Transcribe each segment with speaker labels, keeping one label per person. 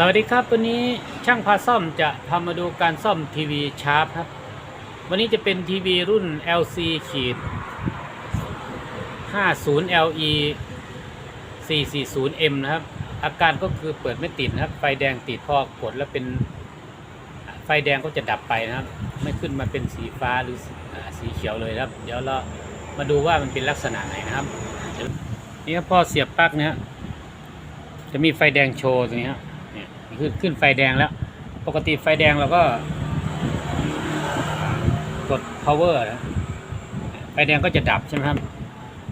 Speaker 1: สวัสดีครับ วันนี้ช่างพาซ่อมจะพามาดูการซ่อมทีวีชาร์ปครับ วันนี้จะเป็นทีวีรุ่น LC ขีด50 LE 440M นะครับ อาการก็คือเปิดไม่ติดนะครับ ไฟแดงติดพอกดแล้วเป็นไฟแดงก็จะดับไปนะครับ ไม่ขึ้นมาเป็นสีฟ้าหรือสีเขียวเลยครับ เดี๋ยวเรามาดูว่ามันเป็นลักษณะไหนนะครับเดี๋ยวนี่ครับพอเสียบปลั๊กเนี่ยจะมีไฟแดงโชว์ตรงนี้ครับเนี่ย ขึ้นขึ้นไฟแดงแล้ว ปกติไฟแดงเราก็ กด power นะไฟแดงก็จะดับใช่ไหมครับ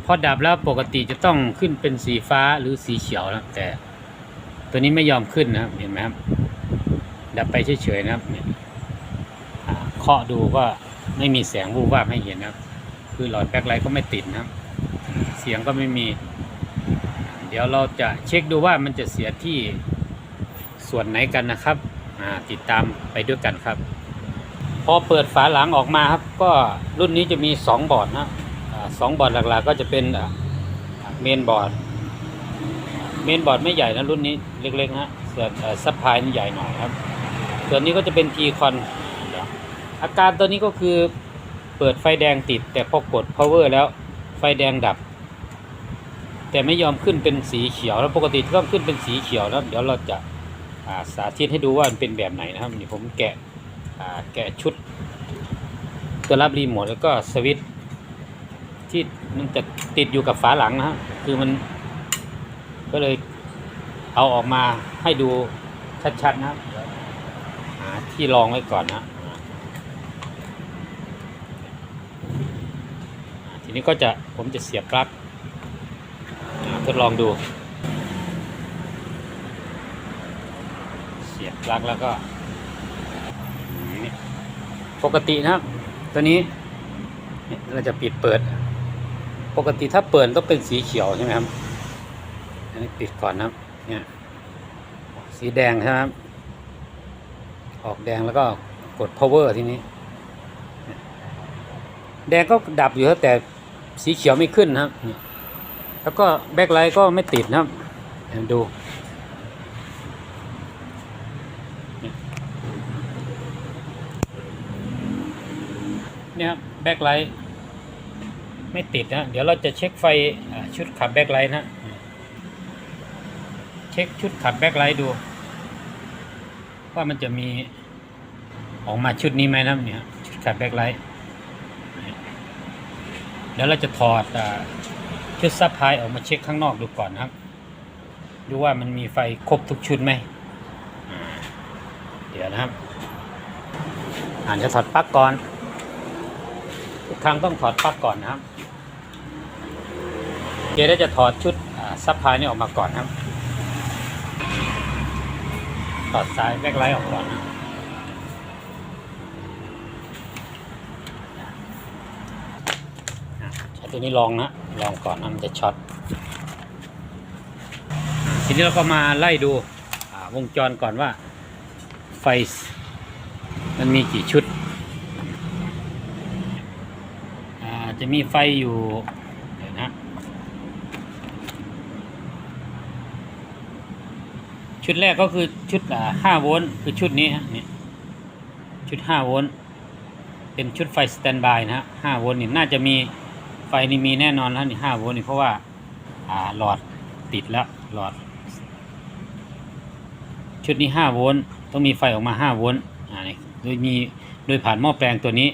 Speaker 1: พอดับแล้วปกติจะต้องขึ้นเป็นสีฟ้าหรือสีเขียวนะแต่ ตัวนี้ไม่ยอมขึ้นนะครับเห็นไหมครับ ดับไปเฉยๆนะครับเนี่ยเคาะดูก็ไม่มีแสงวูบวาบให้เห็นนะครับ คือหลอดแบ็คไลท์ก็ไม่ติดนะครับ เสียงก็ไม่มี เดี๋ยวเราจะเช็คดูว่ามันจะเสียที่ ส่วนไหนกันนะครับติดตามไปด้วยกันครับ พอเปิดฝาหลังออกมาครับ ก็รุ่นนี้จะมี 2 บอร์ดนะสองบอร์ดหลักๆ ก็จะเป็นเมนบอร์ดเมนบอร์ดไม่ใหญ่นะรุ่นนี้เล็กๆนะส่วนซับพลายนี่ใหญ่หน่อยครับ ส่วนนี้ก็จะเป็นทีคอนอาการตัวนี้ก็คือเปิดไฟแดงติด แต่พอกด power แล้วไฟแดงดับ แต่ไม่ยอมขึ้นเป็นสีเขียวแล้วปกติต้องขึ้นเป็นสีเขียวนะเดี๋ยวเราจะ สาธิตให้ดูว่ามันเป็นแบบไหนนะครับนี่ผมแกะแกะชุด ตัวรับรีโมทแล้วก็สวิตช์ที่มันจะติดอยู่กับฝาหลังนะฮะคือมัน ก็เลยเอาออกมาให้ดูชัดๆนะครับหาที่รองไว้ก่อนนะทีนี้ก็จะผมจะเสียบปลั๊กทดลองดู สียบปลั๊กแล้วก็ปกตินะครับ ตัวนี้เราจะปิดเปิด ปกติถ้าเปิดต้องเป็นสีเขียวใช่ไหมครับอันนี้ปิดก่อนนะครับเนี่ยสีแดงใช่ไหมครับออกแดงแล้วก็กด power ทีนี้ แดงก็ดับอยู่แต่สีเขียวไม่ขึ้นนะครับ แล้วก็แบ็คไลท์ก็ไม่ติดนะครับดี๋ยวดู เนี่ยครับแบ็คไลท์ไม่ติดนะเดี๋ยวเราจะเช็คไฟชุดขับแบ็คไลท์นะเช็คชุดขับแบ็คไลท์ดู ว่ามันจะมีออกมาชุดนี้ไหมนะเนี่ยชุดขับแบ็คไลท์เดี๋ยวเราจะถอดชุดซับพายออกมาเช็คข้างนอกดูก่อนนะครับ ดูว่ามันมีไฟครบทุกชุดไหมเดี๋ยวนะครับอ่านจะถอดปลั๊กก่อน ทุกครั้งต้องถอดปลั๊กก่อนนะครับเดี๋ยวเราจะถอดชุดซับพลายนี่ออกมาก่อนนะครับ ถอดสายแบ็คไลท์ออกก่อนนะใช้ตัวนี้ลองนะลองก่อนนะมันจะช็อตทีนี้เราก็มาไล่ดูวงจรก่อนว่าไฟมันมีกี่ชุดอ่า จะมีไฟอยู่เดี๋ยวนะชุดแรกก็คือชุดห้าโวลต์คือชุดนี้ฮะเนี่ยชุดห้าโวลต์เป็นชุดไฟสแตนบายนะฮะห้าโวลต์นี่น่าจะมีไฟนี่มีแน่นอนแล้วนี่ห้าโวลต์นี่เพราะว่าอ่าหลอดติดแล้วหลอด ชุดนี้ห้าโวลต์ต้องมีไฟออกมาห้าโวลต์อ่านี่โดยมีโดยผ่านหม้อแปลงตัวนี้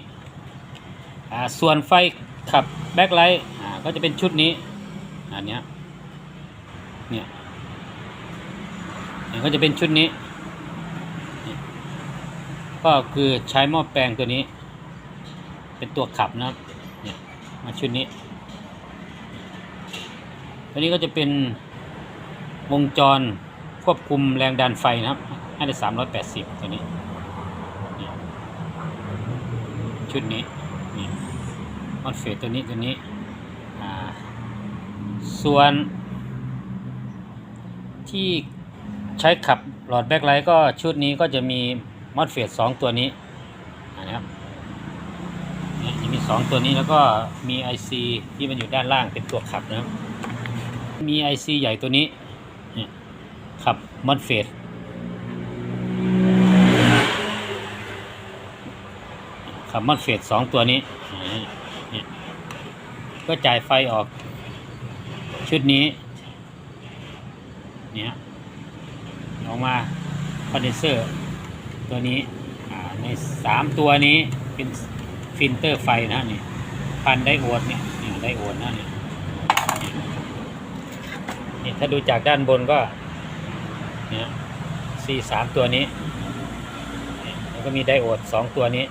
Speaker 1: อ่าส่วนไฟ ขับแบ็คไลท์อ่าก็จะเป็นชุดนี้อันเนี้ยเนี่ยเนี่ยก็จะเป็นชุดนี้ ก็คือใช้หม้อแปลงตัวนี้ เป็นตัวขับนะครับเนี่ยมาชุดนี้ตัวนี้ก็จะเป็นวงจรควบคุมแรงดันไฟนะครับให้ได้สามร้อยแปดสิบตัวนี้ ชุดนี้ ออสเฟตตัวนี้ตัวนี้ส่วนที่ใช้ขับหลอดแบ็คไลท์ก็ชุดนี้ก็จะมีมอสเฟตสองตัวนี้นะครับจะมีสองตัวนี้แล้วก็มี IC ที่มันอยู่ด้านล่างเป็นตัวขับนะครับ มี IC ใหญ่ตัวนี้ขับมอสเฟตขับมอสเฟตสองตัวนี้ ก็จ่ายไฟออก ชุดนี้ เนี่ยออกมาคอนเดนเซอร์ตัวนี้ในสามตัวนี้เป็นฟิลเตอร์ไฟนะนี่พันไดโอดเนี่ยเนี่ยไดโอดนะนี่นี่ถ้าดูจากด้านบนก็เนี่ยซีสามตัวนี้ แล้วก็มีไดโอดสองตัวนี้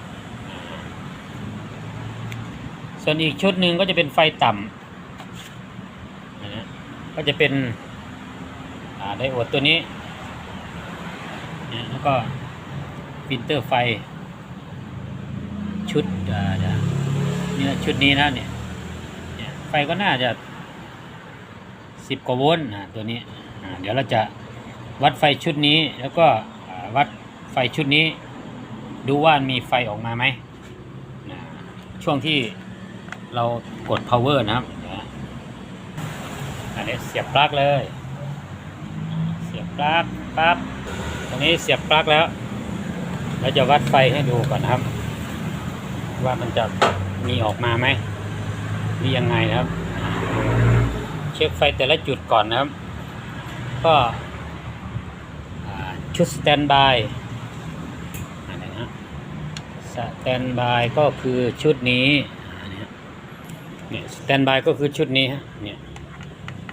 Speaker 1: ส่วนอีกชุดหนึ่งก็จะเป็นไฟต่ำนะก็จะเป็นไดโอดตัวนี้นะแล้วก็ฟิลเตอร์ไฟ ชุดนี่นะชุดนี้นะเนี่ยไฟก็น่าจะสิบกว่าโวลต์นะตัวนี้ เดี๋ยวเราจะวัดไฟชุดนี้แล้วก็วัดไฟชุดนี้ ดูว่ามีไฟออกมาไหมช่วงที่ เรากด power นะครับอันนี้เสียบปลั๊กเลย เสียบปลั๊กปั๊บตรงนี้เสียบปลั๊กแล้วเราจะวัดไฟให้ดูก่อนครับ ว่ามันจะมีออกมาไหมหรือยังไงครับ เช็คไฟแต่ละจุดก่อนนะครับ ก็ชุดสแตนบายอะไรนะสแตนบายก็คือชุดนี้ เนี่ยสแตนบายก็คือชุดนี้ฮะเนี่ย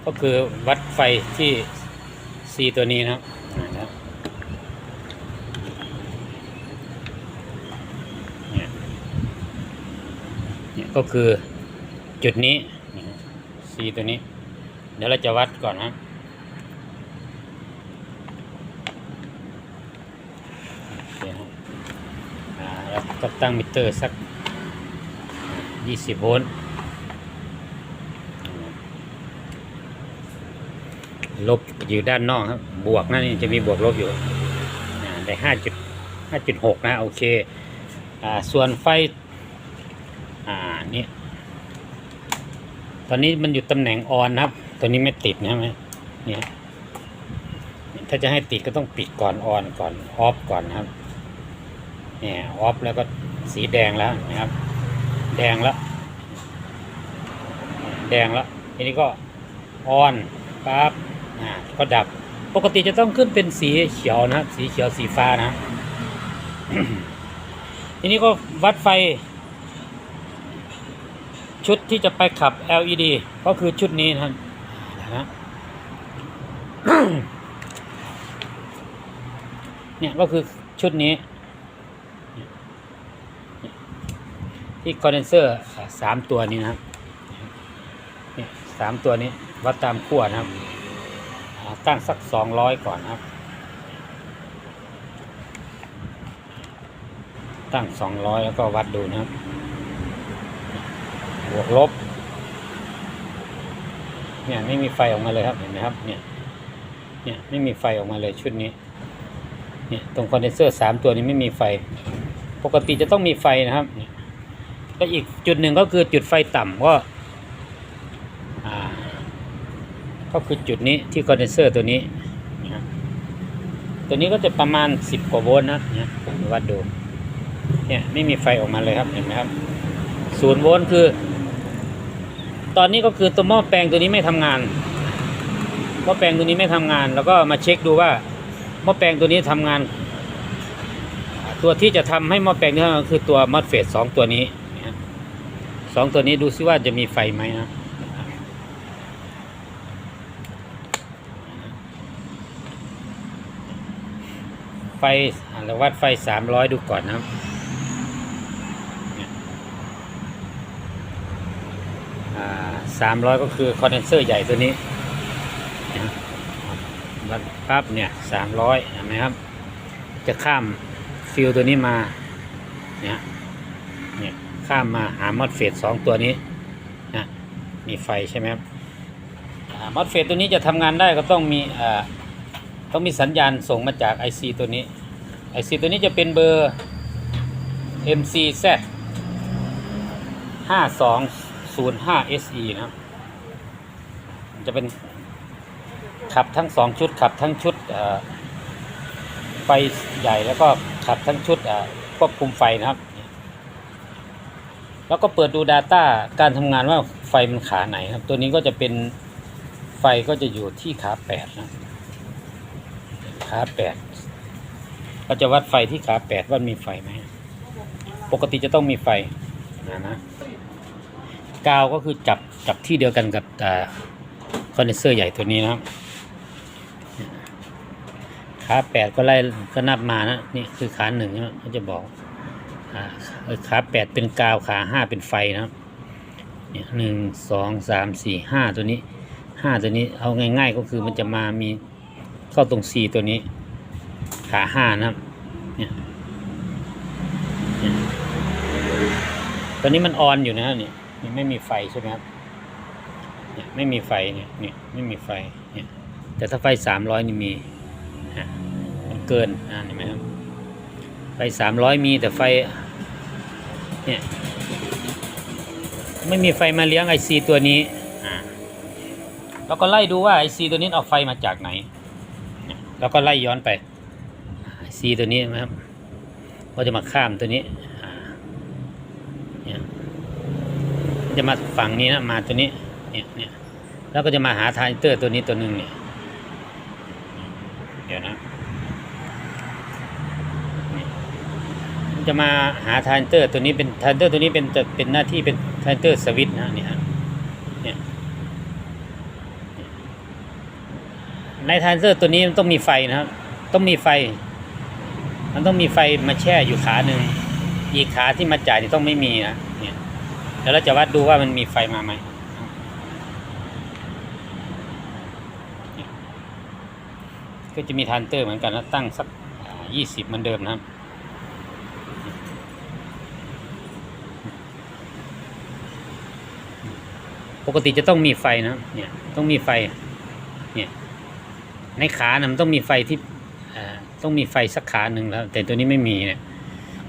Speaker 1: ก็คือวัดไฟที่ C ตัวนี้นะครับเนี่ยก็คือจุดนี้นี่ฮะ C ตัวนี้ เดี๋ยวเราจะวัดก่อนนะครับโอเราแล้วก็ตั้งมิเตอร์สัก 20 โวลต์ ลบอยู่ด้านนอกครับ บวกนั่นนี่จะมีบวกลบอยู่ได้ห้าจุดห้าจุดหกนะโอเคอ่าส่วนไฟอ่านี่ตอนนี้มันอยู่ตำแหน่งออนครับ ตัวนี้ไม่ติดนะไหมเนี่ยถ้าจะให้ติดก็ต้องปิดก่อนออนก่อนออฟก่อนครับเนี่ยออฟแล้วก็สีแดงแล้วนะครับ แดงแล้วแดงแล้วทีนี้ก็ออนปั๊บ อ่าก็ดับ ปกติจะต้องขึ้นเป็นสีเขียวนะครับ สีเขียวสีฟ้านะ ทีนี้ก็วัดไฟ ชุดที่จะไปขับ LED ก็คือชุดนี้นะครับนะเนี่ยก็คือชุดนี้ ที่คอนเดนเซอร์สามตัวนี้นะครับเนี่ยสามตัวนี้ วัดตามขั้วนะครับ ตั้งสักสองร้อยก่อนนะครับ ตั้งสองร้อยแล้วก็วัดดูนะครับ บวกลบ เนี่ยไม่มีไฟออกมาเลยครับเห็นไหมครับ เนี่ย เนี่ยไม่มีไฟออกมาเลยชุดนี้ เนี่ยตรงคอนเดนเซอร์สามตัวนี้ไม่มีไฟ ปกติจะต้องมีไฟนะครับ แล้วอีกจุดหนึ่งก็คือจุดไฟต่ำก็อ่า ก็คือจุดนี้ที่คอนเดนเซอร์ตัวนี้นะครับตัวนี้ก็จะประมาณ 10 กว่าโวลต์นะเนี่ยวัดดู เนี่ยไม่มีไฟออกมาเลยครับเห็นไหมครับศูนย์โวลต์คือ ตอนนี้ก็คือตัวหม้อแปลงตัวนี้ไม่ทำงานหม้อแปลงตัวนี้ไม่ทำงาน แล้วก็มาเช็คดูว่าหม้อแปลงตัวนี้ทำงาน ตัวที่จะทำให้หม้อแปลงนี้ทำงานคือตัวมอสเฟตสองตัวนี้สองตัวนี้ดูซิว่าจะมีไฟไหมนะ ไฟเราวัดไฟสามร้อยดูก่อนนะครับสามร้อยก็คือคอนเดนเซอร์ใหญ่ตัวนี้วัดปั๊บเนี่ยสามร้อยเห็นไหมครับ จะข้ามฟิลตัวนี้มาเนี่ยเนี่ยข้ามมาหามอดเฟสสองตัวนี้นะมีไฟใช่ไหมครับมอดเฟสตัวนี้จะทำงานได้ก็ต้องมีอ่า ต้องมีสัญญาณส่งมาจาก IC ตัวนี้ IC ตัวนี้จะเป็นเบอร์ MCZ 5205 SE นะครับ จะเป็นขับทั้งสองชุด ขับทั้งชุดไฟใหญ่แล้วก็ขับทั้งชุดควบคุมไฟนะครับ แล้วก็เปิดดู Data การทำงานว่าไฟมันขาไหนครับ ตัวนี้ก็จะเป็นไฟก็จะอยู่ที่ขาแปดนะ ขาแปดเราจะวัดไฟที่ขาแปดว่ามีไฟไหม ปกติจะต้องมีไฟนะนะกาวก็คือจับจับที่เดียวกันกับคอนเดนเซอร์ใหญ่ตัวนี้นะครับขาแปดก็ไล่ก็นับมานะนี่คือขาหนึ่งนะเขาจะบอกขาแปดเป็นกาวขาห้าเป็นไฟนะครับหนึ่งสองสามสี่ห้าตัวนี้ห้าตัวนี้เอาง่าย ๆ ก็คือมันจะมามี เข้าตรงสี่ตัวนี้ ขาห้านะครับเนี่ยตอนนี้มันออนอยู่นะครับเนี่ยไม่มีไฟใช่ไหมครับเนี่ยไม่มีไฟเนี่ยเนี่ยไม่มีไฟเนี่ยแต่ถ้าไฟสามร้อยนี่มีมันเกินอ่าเห็นไหมครับไฟสามร้อยมีแต่ไฟเนี่ยไม่มีไฟมาเลี้ยงไอซีตัวนี้อ่าแล้วก็ไล่ดูว่าไอซีตัวนี้เอาไฟมาจากไหน แล้วก็ไล่ย้อนไปซีตัวนี้นะครับก็จะมาข้ามตัวนี้เนี่ยจะมาฝั่งนี้นะมาตัวนี้เนี่ยเนี่ยแล้วก็จะมาหาทานเตอร์ตัวนี้ตัวหนึ่งเนี่ยเดี๋ยวนะจะมาหาทานเตอร์ตัวนี้เป็นทานเตอร์ตัวนี้เป็นจะเป็นหน้าที่เป็นทานเตอร์สวิตนะเนี่ย ในทานเตอร์ตัวนี้มันต้องมีไฟนะครับ ต้องมีไฟ มันต้องมีไฟมาแช่อยู่ขาหนึ่งอีกขาที่มาจ่ายนี่ต้องไม่มีนะเนี่ยแล้วเราจะวัดดูว่ามันมีไฟมาไหมก็จะมีทานเตอร์เหมือนกันนะตั้งสักยี่สิบเหมือนเดิมนะครับปกติจะต้องมีไฟนะเนี่ยต้องมีไฟเนี่ย ในขานะมันต้องมีไฟที่ต้องมีไฟสักขาหนึ่งแล้ว แต่ตัวนี้ไม่มีเนี่ย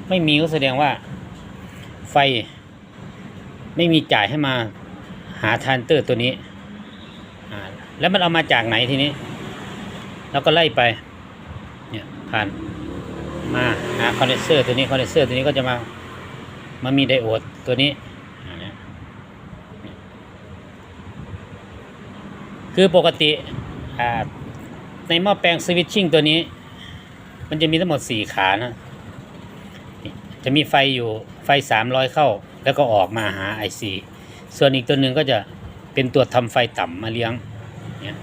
Speaker 1: ไม่มีก็แสดงว่าไฟ ไม่มีจ่ายให้มาหาทานเตอร์ตัวนี้แล้วมันเอามาจากไหนทีนี้แล้วก็ไล่ไปเนี่ยผ่านมาหาคอนเดนเซอร์ตัวนี้คอนเดนเซอร์ตัวนี้ก็จะมามามีไดโอดตัวนี้คือปกติอ่า ในหม้อแปลงสวิตชิ่งตัวนี้ มันจะมีทั้งหมดสี่ขานะ จะมีไฟอยู่ไฟสามร้อยเข้า แล้วก็ออกมาหาไอซีส่วนอีกตัวหนึ่งก็จะเป็นตัวทำไฟต่ำมาเลี้ยงเนี่ย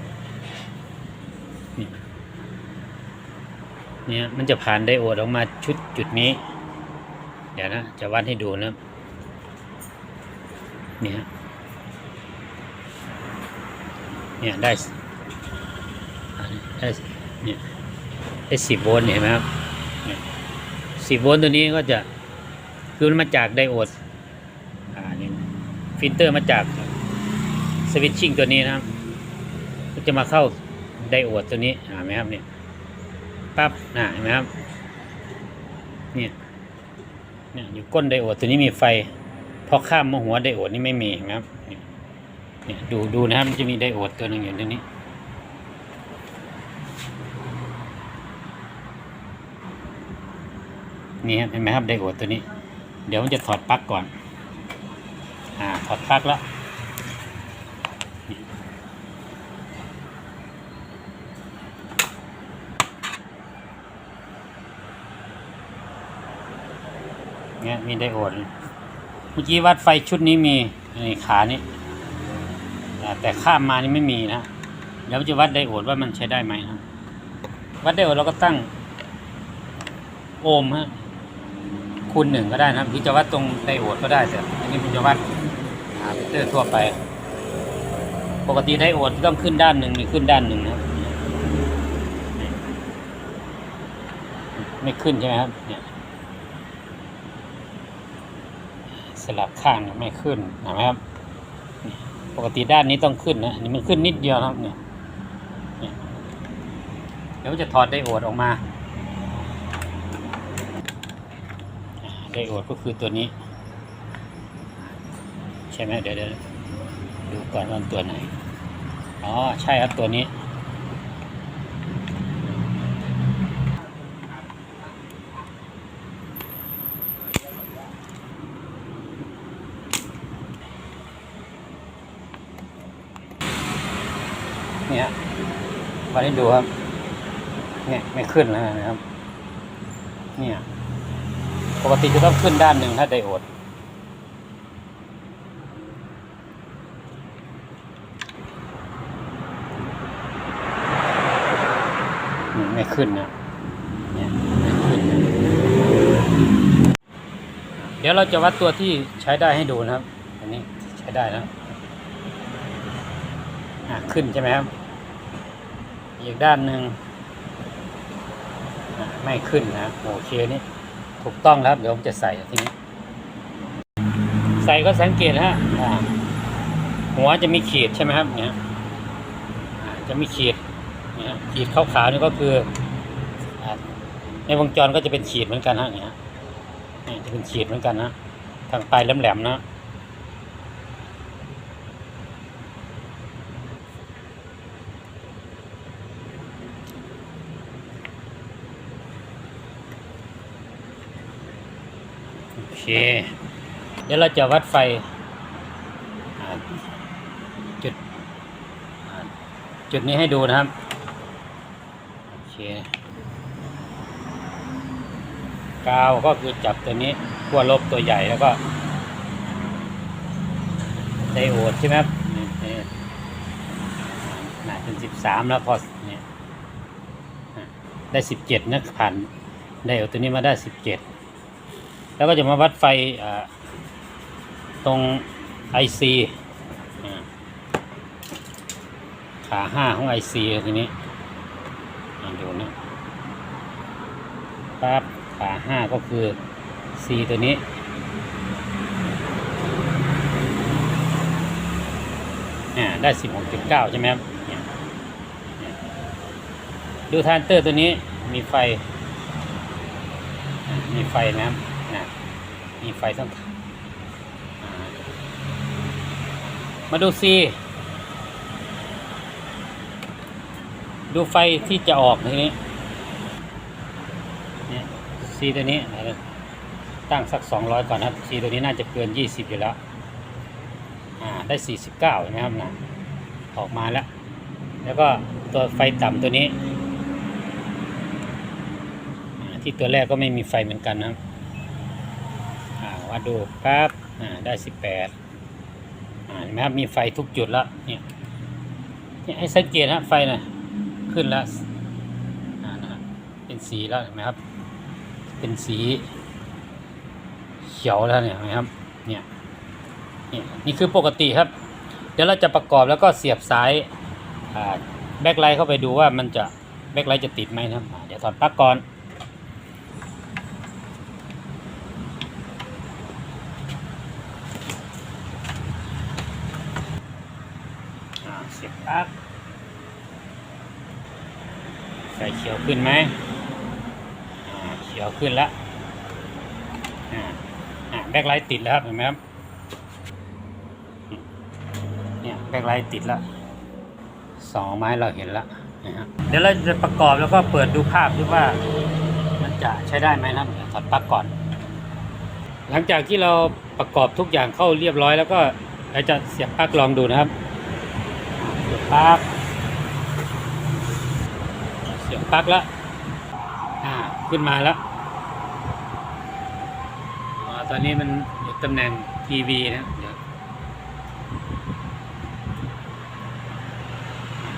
Speaker 1: เนี่ยมันจะผ่านไดโอดออกมาชุดจุดนี้ เดี๋ยวนะ จะวัดให้ดูนะเนี่ยเนี่ยได้ ได้เนี่ยได้สิบโวลต์เห็นไหมครับสิบโวลต์ตัวนี้ก็จะคือมันมาจากไดโอดอ่านี่ฟิลเตอร์มาจากสวิตชิ่งตัวนี้นะครับก็จะมาเข้าไดโอดตัวนี้เห็นไหมครับเนี่ยปั๊บน่ะเห็นไหมครับเนี่ยเนี่ยอยู่ก้นไดโอดตัวนี้มีไฟพอข้ามมาหัวไดโอดนี่ไม่มีเห็นไหมครับเนี่ยดูดูนะครับมันจะมีไดโอดตัวหนึ่งอยู่ตรงนี้ นี่เห็นไหมครับไดโอดตัวนี้ เดี๋ยวมันจะถอดปลั๊กก่อน อ่า ถอดปลั๊กแล้วเนี่ยมีไดโอดเมื่อกี้วัดไฟชุดนี้มีในขานี้อ่แต่ข้ามมานี่ไม่มีนะเดี๋ยวจะวัดไดโอดว่ามันใช้ได้ไหมนะวัดไดโอดเราก็ตั้งโอห์มฮะ คูณหนึ่งก็ได้นะครับที่จะวัดตรงไดโอดก็ได้แต่อันนี้ผมจะวัดหามิเตอร์ทั่วไป ปกติไดโอดต้องขึ้นด้านหนึ่งมีขึ้นด้านหนึ่งนะไม่ขึ้นใช่ไหมครับเนี่ยสลับข้างไม่ขึ้นเห็นไหมครับ ปกติด้านนี้ต้องขึ้นนะอันนี่มันขึ้นนิดเดียวนะครับเนี่ยเนี่ยเดี๋ยวจะถอดไดโอดออกมา ไดโอดก็คือตัวนี้ ใช่ไหมเดี๋ยวเดี๋ยวดูก่อนว่าตัวไหน อ๋อ ใช่ครับตัวนี้ เนี่ยมาให้ดูครับ เนี่ยไม่ขึ้นแล้วนะครับ เนี่ย ปกติจะต้องขึ้นด้านหนึ่งถ้าไดโอด ไม่ขึ้นนะเนี่ยไม่ขึ้นนะเดี๋ยวเราจะวัดตัวที่ใช้ได้ให้ดูนะครับ อันนี้ใช้ได้นะอะขึ้นใช่ไหมครับ อีกด้านหนึ่งอะไม่ขึ้นนะโอเคนี่ ถูกต้องแล้วครับเดี๋ยวผมจะใส่ทีนี้ ใส่ก็สังเกตนะฮะหัวจะมีขีดใช่ไหมครับเนี่ยจะมีขีดเนี่ยขีดขาวๆนี่ก็คือในวงจรก็จะเป็นขีดเหมือนกันฮะเนี่ยฮะเนี่ยจะเป็นขีดเหมือนกันนะทางปลายแหลมๆนะ เคเดี๋ยวเราจะวัดไฟจุดจุดนี้ให้ดูนะครับ โอเคกาวก็คือจับตัวนี้ขั้วลบตัวใหญ่แล้วก็ไดโอดใช่ไหมครับนี่นี่น่าเป็นสิบสามแล้วพอเนี่ยได้สิบเจ็ดนะผ่านไดโอดตัวนี้มาได้สิบเจ็ด แล้วก็จะมาวัดไฟตรงไอซีขาห้าของไอซีทีนี้ดูนะปั๊บขาห้าก็คือ C ตัวนี้ได้สิบหกจุดเก้าใช่ไหมครับดูทานเตอร์ตัวนี้มีไฟ มีไฟนะครับ มีไฟทั้งมาดู C ดูไฟที่จะออกทีนี้นี่ซีตัวนี้ตั้งสักสองร้อยก่อนครับซีตัวนี้น่าจะเกินยี่สิบอยู่แล้วได้สี่สิบเก้าใช่ไหมครับนะออกมาแล้ว แล้วก็ตัวไฟต่ำตัวนี้ ที่ตัวแรกก็ไม่มีไฟเหมือนกันนะครับ วัดดูครับอ่าได้สิบแปดอ่าเห็นไหมครับ มีไฟทุกจุดแล้วเนี่ยเนี่ยให้สังเกตนะไฟนะขึ้นแล้วอ่านะเป็นสีแล้วเห็นไหมครับ เป็นสีเขียวแล้วเนี่ยเห็นไหมครับเนี่ยเนี่ยนี่คือปกติครับ เดี๋ยวเราจะประกอบแล้วก็เสียบสายแบ็คไลท์เข้าไปดูว่ามันจะแบ็คไลท์จะติดไหมนะครับ เดี๋ยวถอดปลั๊กก่อนอ่าเสียบปลั๊กไฟเขียวขึ้นไหมเขียวขึ้นแล้วแบ็คไลท์ติดแล้วครับเห็นไหมครับเนี่ยแบ็คไลท์ติดแล้วสองไม้เราเห็นแล้วนะฮะเดี๋ยวเราจะประกอบแล้วก็เปิดดูภาพดูว่ามันจะใช้ได้ไหมนะครับถอดปลั๊กก่อน หลังจากที่เราประกอบทุกอย่างเข้าเรียบร้อย แล้วก็เราจะเสียบปลั๊กลองดูนะครับเสียบปลั๊ก ปลั๊กแล้วอ่าขึ้นมาแล้วอตอนนี้มันอยู่ตำแหน่งทีวีนะเดี๋ยว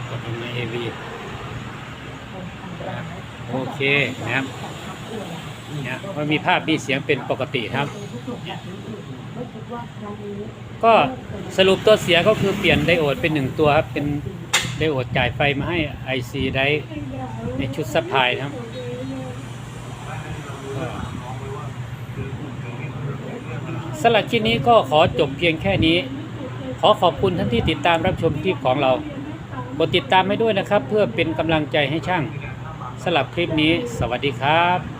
Speaker 1: กดลงใน AV โอเคนะครับเนี่ยมันมีภาพมีเสียงเป็นปกติครับ ก็สรุปตัวเสียก็คือเปลี่ยนไดโอดเป็นหนึ่งตัวครับเป็น ไดโอดจ่ายไฟมาให้ IC ได้ในชุดซัพพลายนะครับสำหรับคลิปนี้ก็ขอจบเพียงแค่นี้ ขอขอบคุณท่านที่ติดตามรับชมคลิปของเรากดติดตามให้ด้วยนะครับ เพื่อเป็นกำลังใจให้ช่างสำหรับคลิปนี้ สวัสดีครับ